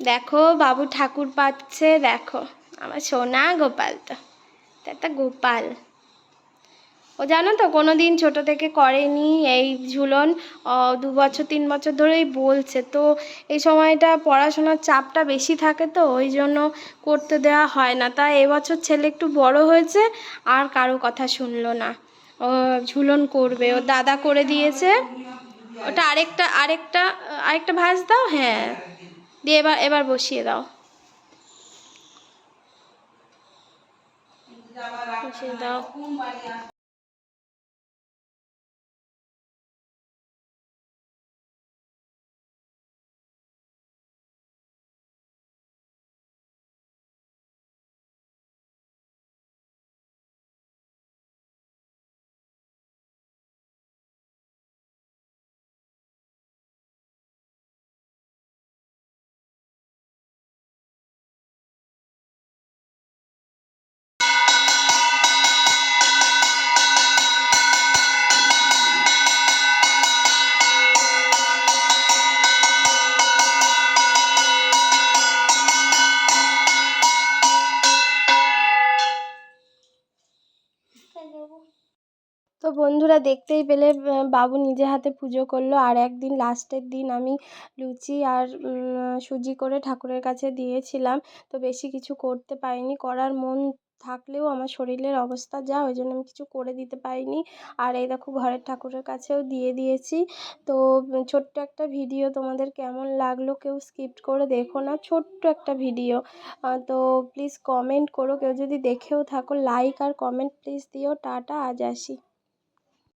দেখো, বাবু ঠাকুর পাচ্ছে, দেখো। আমার সোনা গোপাল তো। একটা গোপাল। ও জানো তো কোনো দিন ছোটো থেকে করেনি এই ঝুলন। দু বছর, তিন বছর ধরেই বলছে। তো এই সময়টা পড়াশোনার চাপটা বেশি থাকে তো, ওই জন্য করতে দেওয়া হয় না। তা এবছর ছেলে একটু বড় হয়েছে, আর কারও কথা শুনলো না। ও ঝুলন করবে। ও দাদা করে দিয়েছে। ওটা আরেকটা আরেকটা আরেকটা ভাঁজ দাও। হ্যাঁ। দিয়ে এবার এবার বসিয়ে দাও। বসিয়ে দাও। তো বন্ধুরা দেখতেই পেলে বাবু নিজে হাতে পুজো করল আর একদিন লাস্টের দিন আমি লুচি আর সুজি করে ঠাকুরের কাছে দিয়েছিলাম। তো বেশি কিছু করতে পারিনি, করার মন থাকলেও আমার শরীরের অবস্থা যা, ওই জন্য আমি কিছু করে দিতে পারিনি। আর এই দেখো ঘরের ঠাকুরের কাছেও দিয়ে দিয়েছি। তো ছোট্ট একটা ভিডিও তোমাদের কেমন লাগল কেউ স্কিপ্ট করে দেখো না, ছোট্ট একটা ভিডিও। তো প্লিজ কমেন্ট করো, কেউ যদি দেখেও থাকো, লাইক আর কমেন্ট প্লিজ দিও, টাটা, আজ আসি।